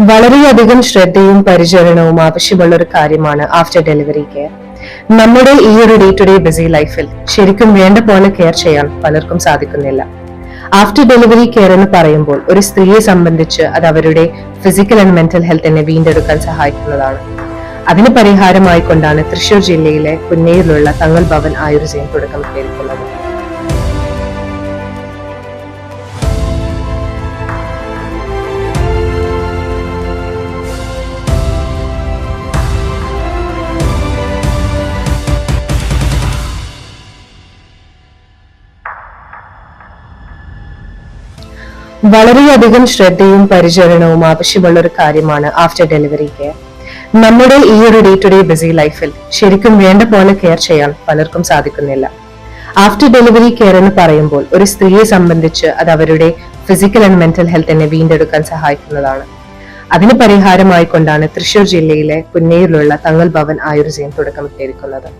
വളരെയധികം ശ്രദ്ധയും പരിചരണവും ആവശ്യമുള്ള ഒരു കാര്യമാണ് ആഫ്റ്റർ ഡെലിവറി കെയർ നമ്മുടെ ഈ ഒരു ഡേ ടു ഡേ ബിസി ലൈഫിൽ ശരിക്കും വേണ്ട പോലെ കെയർ ചെയ്യാൻ പലർക്കും സാധിക്കുന്നില്ല. ആഫ്റ്റർ ഡെലിവറി കെയർ എന്ന് പറയുമ്പോൾ ഒരു സ്ത്രീയെ സംബന്ധിച്ച് അത് അവരുടെ ഫിസിക്കൽ ആൻഡ് മെന്റൽ ഹെൽത്തിനെ വീണ്ടെടുക്കാൻ സഹായിക്കുന്നതാണ്. അതിന് പരിഹാരമായിക്കൊണ്ടാണ് തൃശൂർ ജില്ലയിലെ പുന്നയിലുള്ള തങ്ങൾ ഭവൻ ആയുർജയം തുടക്കമിട്ടിരിക്കുന്നത് വളരെയധികം ശ്രദ്ധയും പരിചരണവും ആവശ്യമുള്ള ഒരു കാര്യമാണ് ആഫ്റ്റർ ഡെലിവറി കെയർ നമ്മുടെ ഈ ഒരു ഡേ ടു ഡേ ബിസി ലൈഫിൽ ശരിക്കും വേണ്ട പോലെ കെയർ ചെയ്യാൻ പലർക്കും സാധിക്കുന്നില്ല. ആഫ്റ്റർ ഡെലിവറി കെയർ എന്ന് പറയുമ്പോൾ ഒരു സ്ത്രീയെ സംബന്ധിച്ച് അത് അവരുടെ ഫിസിക്കൽ ആൻഡ് മെന്റൽ ഹെൽത്തിനെ വീണ്ടെടുക്കാൻ സഹായിക്കുന്നതാണ്. അതിന് പരിഹാരമായിക്കൊണ്ടാണ് തൃശൂർ ജില്ലയിലെ പുന്നയിലുള്ള തങ്ങൾ ഭവൻ ആയുർജയം തുടക്കമിട്ടിരിക്കുന്നത്.